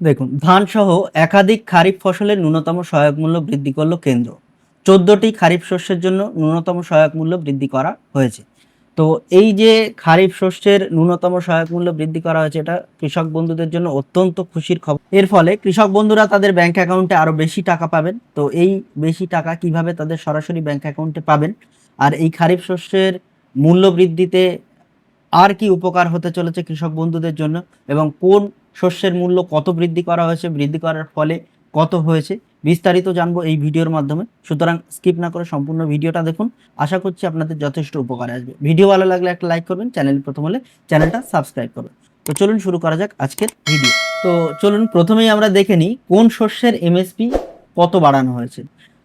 দেখুন ধান সহ একাধিক খারিফ ফসলের ন্যূনতম সহায়ক মূল্য বৃদ্ধি করল কেন্দ্র। চোদ্দটি খারিফ শস্যের জন্য ন্যূনতম সহায়ক মূল্য বৃদ্ধি করা হয়েছে। তো এই যে খারিফ শস্যের ন্যূনতম সহায়ক মূল্য বৃদ্ধি করা হয়েছে, এটা কৃষক বন্ধুদের জন্য অত্যন্ত খুশির খবর। এর ফলে কৃষক বন্ধুরা তাদের ব্যাংক অ্যাকাউন্টে আরও বেশি টাকা পাবেন। তো এই বেশি টাকা কীভাবে তাদের সরাসরি ব্যাংক অ্যাকাউন্টে পাবেন? আর এই খারিফ শস্যের মূল্য বৃদ্ধিতে আর কি উপকার হতে চলেছে কৃষক বন্ধুদের জন্য? এবং কোন শস্যের মূল্য কত বৃদ্ধি করা হয়েছে, বৃদ্ধি করার ফলে কত হয়েছে, বিস্তারিত জানব এই ভিডিওর মাধ্যমে। সুতরাং স্কিপ না করে সম্পূর্ণ ভিডিওটা দেখুন। আশা করছি আপনাদের যথেষ্ট উপকারে আসবে। ভিডিও ভালো লাগলে একটা লাইক করবেন চ্যানেল প্রথম হলে চ্যানেলটা সাবস্ক্রাইব করবেন। তো চলুন শুরু করা যাক আজকের ভিডিও তো চলুন প্রথমেই আমরা দেখে নিই কোন শস্যের এমএসপি কত বাড়ানো হয়েছে।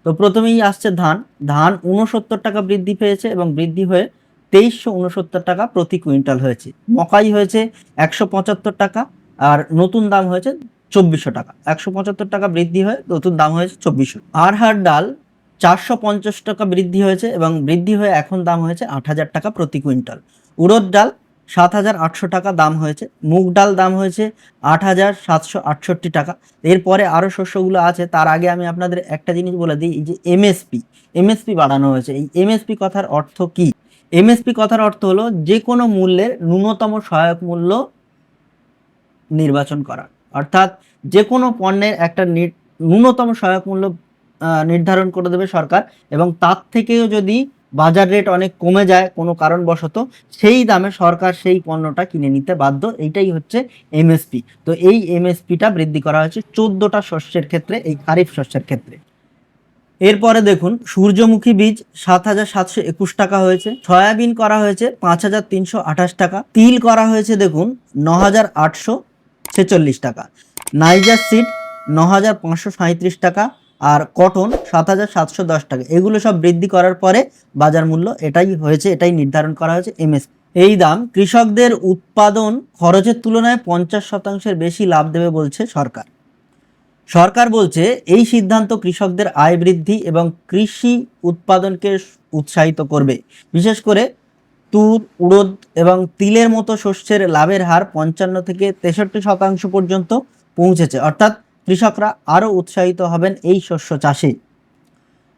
তো প্রথমেই আসছে ধান। ধান উনসত্তর টাকা বৃদ্ধি পেয়েছে এবং বৃদ্ধি হয়ে তেইশশো উনসত্তর টাকা প্রতি কুইন্টাল হয়েছে। মকাই হয়েছে একশো পঁচাত্তর টাকা আর নতুন দাম হয়েছে চব্বিশশো টাকা। একশো পঁচাত্তর টাকা বৃদ্ধি হয়ে নতুন দাম হয়েছে চব্বিশশো। আরহার ডাল চারশো পঞ্চাশ টাকা বৃদ্ধি হয়েছে এবং বৃদ্ধি হয়ে এখন দাম হয়েছে আট হাজার টাকা প্রতি কুইন্টাল। উড়দ ডাল সাত হাজার আটশো টাকা দাম হয়েছে। মুগ ডাল দাম হয়েছে আট হাজার সাতশো আটষট্টি টাকা। এরপরে আরও শস্যগুলো আছে, তার আগে আমি আপনাদের একটা জিনিস বলে দিই যে এমএসপি। এমএসপি বাড়ানো হয়েছে। এই এমএসপি কথার অর্থ কি? এমএসপি কথার অর্থ হলো যে কোনো মূল্যের ন্যূনতম সহায়ক মূল্য নির্বাচন করা অর্থাৎ যে কোনো পণ্যের একটা ন্যূনতম সহায়ক মূল্য নির্ধারণ করে দেবে সরকার এবং তার থেকেও যদি বাজার রেট অনেক কমে যায় কোনো কারণবশত সেই দামে সরকার সেই পণ্যটা কিনে নিতে বাধ্য। এইটাই হচ্ছে এমএসপি তো এই এমএসপিটা বৃদ্ধি করা হয়েছে চোদ্দোটা শস্যের ক্ষেত্রে, এই খারিফ শস্যের ক্ষেত্রে। এরপরে দেখুন, সূর্যমুখী বীজ সাত হাজার সাতশো একুশ টাকা হয়েছে, সয়াবিন করা হয়েছে পাঁচ হাজার তিনশো আঠাশ টাকা, তিল করা হয়েছে দেখুন ন হাজার আটশো ছেচল্লিশ টাকা। নাইজার সিড ন হাজার পাঁচশো সাঁত্রিশ টাকা আর কটন সাত হাজার সাতশো দশ টাকা। এগুলো সব বৃদ্ধি করার পরে বাজার মূল্য এটাই হয়েছে, এটাই নির্ধারণ করা হয়েছে এমএস এই দাম কৃষকদের উৎপাদন খরচের তুলনায় পঞ্চাশ শতাংশের বেশি লাভ দেবে বলছে সরকার। সরকার বলছে এই সিদ্ধান্ত কৃষকদের আয় বৃদ্ধি এবং কৃষি উৎপাদনকে উৎসাহিত করবে। বিশেষ করে তুর উড়দ এবং তিলের মতো শস্যের লাভের হার পঞ্চান্ন থেকে তেষট্টি শতাংশ পর্যন্ত পৌঁছেছে। অর্থাৎ কৃষকরা আরও উৎসাহিত হবেন এই শস্য চাষে।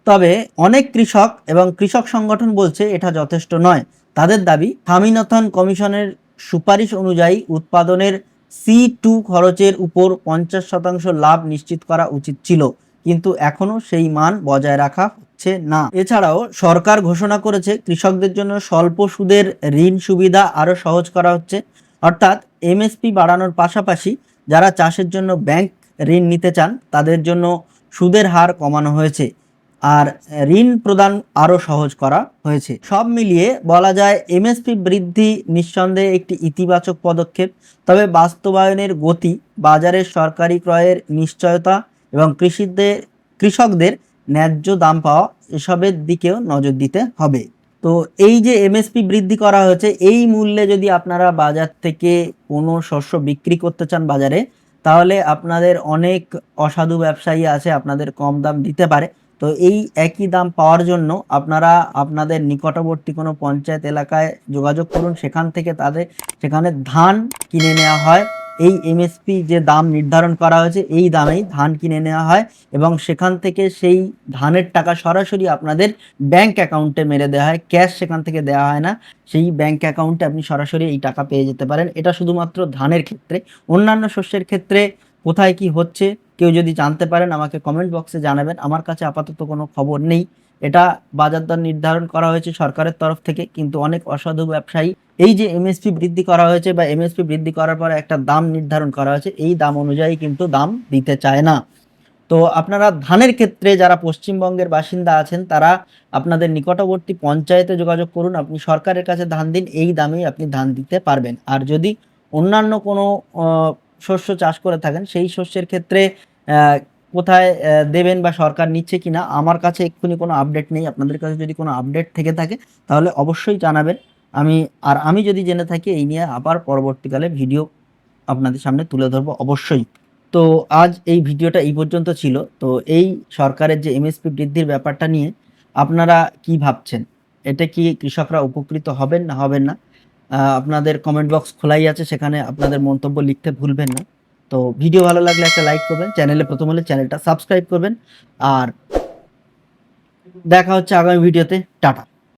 তবে অনেক কৃষক এবং কৃষক সংগঠন বলছে এটা যথেষ্ট নয়। তাদের দাবি, স্বামীনাথন কমিশনের সুপারিশ অনুযায়ী উৎপাদনের সি টু খরচের উপর পঞ্চাশ শতাংশ লাভ নিশ্চিত করা উচিত ছিল। কিন্তু এখনও সেই মান বজায় রাখা হচ্ছে না। এছাড়াও সরকার ঘোষণা করেছে কৃষকদের জন্য স্বল্প সুদের ঋণ সুবিধা আরও সহজ করা হচ্ছে। অর্থাৎ এমএসপি বাড়ানোর পাশাপাশি যারা চাষের জন্য ব্যাংক ঋণ নিতে চান, তাদের জন্য সুদের হার কমানো হয়েছে আর ঋণ প্রদান আরও সহজ করা হয়েছে। সব মিলিয়ে বলা যায় এমএসপি বৃদ্ধি নিঃসন্দেহে একটি ইতিবাচক পদক্ষেপ, তবে বাস্তবায়নের গতি বাজারের সরকারি ক্রয়ের নিশ্চয়তা এবং কৃষিদের কৃষকদের ন্যায্য দাম পাওয়া এসবের দিকেও নজর দিতে হবে। তো এই যে এমএসপি বৃদ্ধি করা হয়েছে, এই মূল্যে যদি আপনারা বাজার থেকে কোনো শস্য বিক্রি করতে চান বাজারে, তাহলে আপনাদের অনেক অসাধু ব্যবসায়ী আছে, আপনাদের কম দাম দিতে পারে। তো এই একই দাম পাওয়ার জন্য আপনারা আপনাদের নিকটবর্তী কোনো পঞ্চায়েত এলাকায় যোগাযোগ করুন। সেখান থেকে তাদের, সেখানে ধান কিনে নেওয়া হয়। এই এমএসপি যে দাম নির্ধারণ করা হয়েছে, এই দামেই ধান কিনে নেওয়া হয় এবং সেখান থেকে সেই ধানের টাকা সরাসরি আপনাদের ব্যাংক অ্যাকাউন্টে মেরে দেওয়া হয়। ক্যাশ সেখান থেকে দেওয়া হয় না। সেই ব্যাংক অ্যাকাউন্টে আপনি সরাসরি এই টাকা পেয়ে যেতে পারেন। এটা শুধুমাত্র ধানের ক্ষেত্রে। অন্যান্য শস্যের ক্ষেত্রে কোথায় কি হচ্ছে কেউ যদি জানতে পারেন, আমাকে কমেন্ট বক্সে জানাবেন। আমার কাছে আপাতত কোনো খবর নেই। এটা বাজার দর নির্ধারণ করা হয়েছে সরকারের তরফ থেকে, কিন্তু অনেক অসাধু ব্যবসায়ী এই যে এমএসপি বৃদ্ধি করা হয়েছে বা এমএসপি বৃদ্ধি করার পরে একটা দাম নির্ধারণ করা হয়েছে, এই দাম অনুযায়ী কিন্তু দাম দিতে চায় না। তো আপনারা ধানের ক্ষেত্রে যারা পশ্চিমবঙ্গের বাসিন্দা আছেন, তারা আপনাদের নিকটবর্তী পঞ্চায়েতে যোগাযোগ করুন, আপনি সরকারের কাছে ধান দিন, এই দামেই আপনি ধান দিতে পারবেন। আর যদি অন্যান্য কোনো শস্য চাষ করে থাকেন, সেই শস্যের ক্ষেত্রে কোথায় দেবেন বা সরকার নিচ্ছে কিনা, আমার কাছে এক্ষুনি কোনো আপডেট নেই। আপনাদের কাছে যদি কোনো আপডেট থেকে থাকে, তাহলে অবশ্যই জানাবেন। আমি, আর আমি যদি জেনে থাকি, এই নিয়ে আবার পরবর্তীকালে ভিডিও আপনাদের সামনে তুলে ধরবো অবশ্যই। তো আজ এই ভিডিওটা এই পর্যন্ত ছিল। তো এই সরকারের যে এমএসপি বৃদ্ধির ব্যাপারটা নিয়ে আপনারা কি ভাবছেন? এটা কি কৃষকরা উপকৃত হবেন না হবেন না? আপনাদের কমেন্ট বক্স খোলাই আছে, সেখানে আপনাদের মন্তব্য লিখতে ভুলবেন না। তো ভিডিও ভালো লাগলে একটা লাইক করবেন চ্যানেলে প্রথম হলে চ্যানেলটা সাবস্ক্রাইব করবেন। আর দেখা হচ্ছে আগামী ভিডিওতে। টাটা।